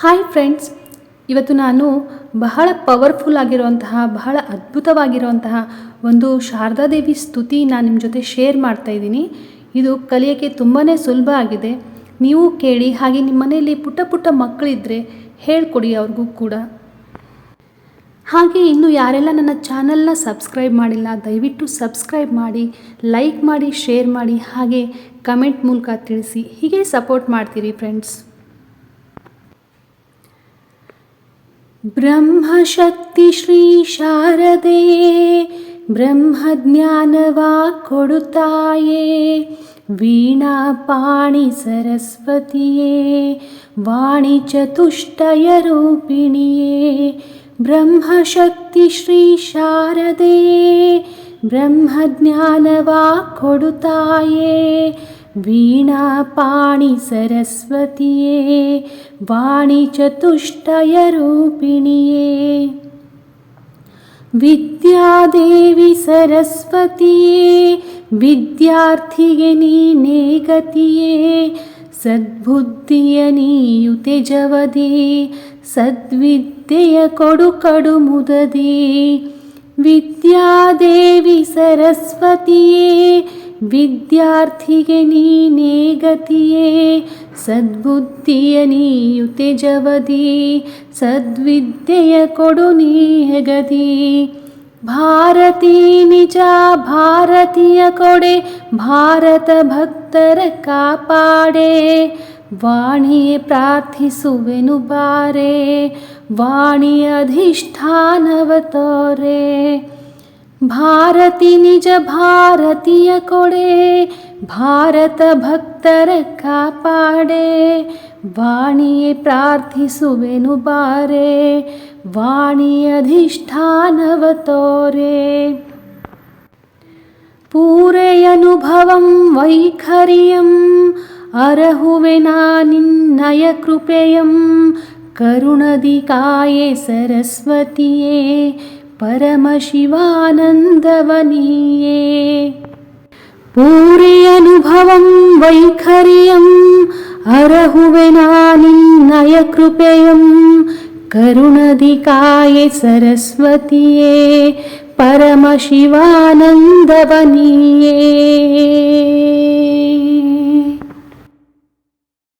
Hi friends ಇವತ್ತು ನಾನು ಬಹಳ ಪವರ್ಫುಲ್ ಆಗಿರುವಂತಹ, ಬಹಳ ಅದ್ಭುತವಾಗಿರುವಂತಹ ಒಂದು ಶಾರದಾದೇವಿ ಸ್ತುತಿ ನಾನು ನಿಮ್ಮ ಜೊತೆ ಶೇರ್ ಮಾಡ್ತಾ ಇದ್ದೀನಿ. ಇದು ಕಲಿಯೋಕ್ಕೆ ತುಂಬಾ ಸುಲಭ ಆಗಿದೆ. ನೀವು ಕೇಳಿ, ಹಾಗೆ ನಿಮ್ಮ ಮನೆಯಲ್ಲಿ ಪುಟ್ಟ ಪುಟ್ಟ ಮಕ್ಕಳಿದ್ದರೆ ಹೇಳ್ಕೊಡಿ ಅವ್ರಿಗೂ ಕೂಡ. ಹಾಗೆ ಇನ್ನು ಯಾರೆಲ್ಲ ನನ್ನ ಚಾನಲ್ನ ಸಬ್ಸ್ಕ್ರೈಬ್ ಮಾಡಿಲ್ಲ, ದಯವಿಟ್ಟು ಸಬ್ಸ್ಕ್ರೈಬ್ ಮಾಡಿ ಲೈಕ್ ಮಾಡಿ ಶೇರ್ ಮಾಡಿ, ಹಾಗೆ ಕಮೆಂಟ್ ಮೂಲಕ ತಿಳಿಸಿ, ಹೀಗೆ ಸಪೋರ್ಟ್ ಮಾಡ್ತೀರಿ ಫ್ರೆಂಡ್ಸ್ ಬ್ರಹ್ಮಶಕ್ತಿ ಶ್ರೀ ಶಾರದೆಯೇ ಬ್ರಹ್ಮಜ್ಞಾನವಾ ಕೊಡುತ್ತಾಯೇ ವೀಣಾಪಾಣಿ ಸರಸ್ವತಿಯೇ ವಾಣಿ ಚತುಷ್ಟಯ ರೂಪಿಣಿಯೇ वीणापाणि सरस्वतीये विद्यादेवि विद्यादेवी सरस्वतीये विद्यार्थियनि ने गति सद्बुद्धियनी युतेजवदे सद्विद्य कडु कडुमुददे विद्यादेवी सरस्वती ಸದ್ಬುದ್ಧಿಯ ನೀಯುತೆ ಜವದಿ ಸದ್ವಿದ್ಯೆಯ ಕೊಡು ಕಡು ಮುದದಿ ವಿದ್ಯಾದೇವಿ ಸರಸ್ವತಿಯೇ ವಿದ್ಯಾರ್ಥಿಗೆ ನೀನೇ ಗತಿಯೇ ಸದ್ಬುದ್ಧಿಯ ನೀಯುತೆ ಜವದಿ ಸದ್ವಿದ್ಯೆಯ ಕೊಡು ನೀ ಹೆಗದಿ ಭಾರತೀ ನಿಜ ಭಾರತೀಯ ಕೊಡೆ ಭಾರತ ಭಕ್ತರ ಕಾಪಾಡೆ ವಾಣಿಯೇ ಪ್ರಾರ್ಥಿಸುವೆನು ಬಾರೆ ವಾಣಿಯ ಅಧಿಷ್ಠಾನವ ತೋರೆ भारति निज भारतीय कोडे भारतभक्तर भारतीनिजभारतीयकोडे भारतभक्तरकापाडे वाणी प्रार्थिसुवेनुपारे वाण्यधिष्ठानवतोरे पूरयनुभवं वैखरियम् अरहु विना निन्नय कृपेयं करुणदिकाये सरस्वतीये परमशिवानन्दवनीये। पूरे अनुभवं वैखर्यम् अरहु विनानि नयकृपयं करुणाधिकाये सरस्वतीये परमशिवानन्दवनीये।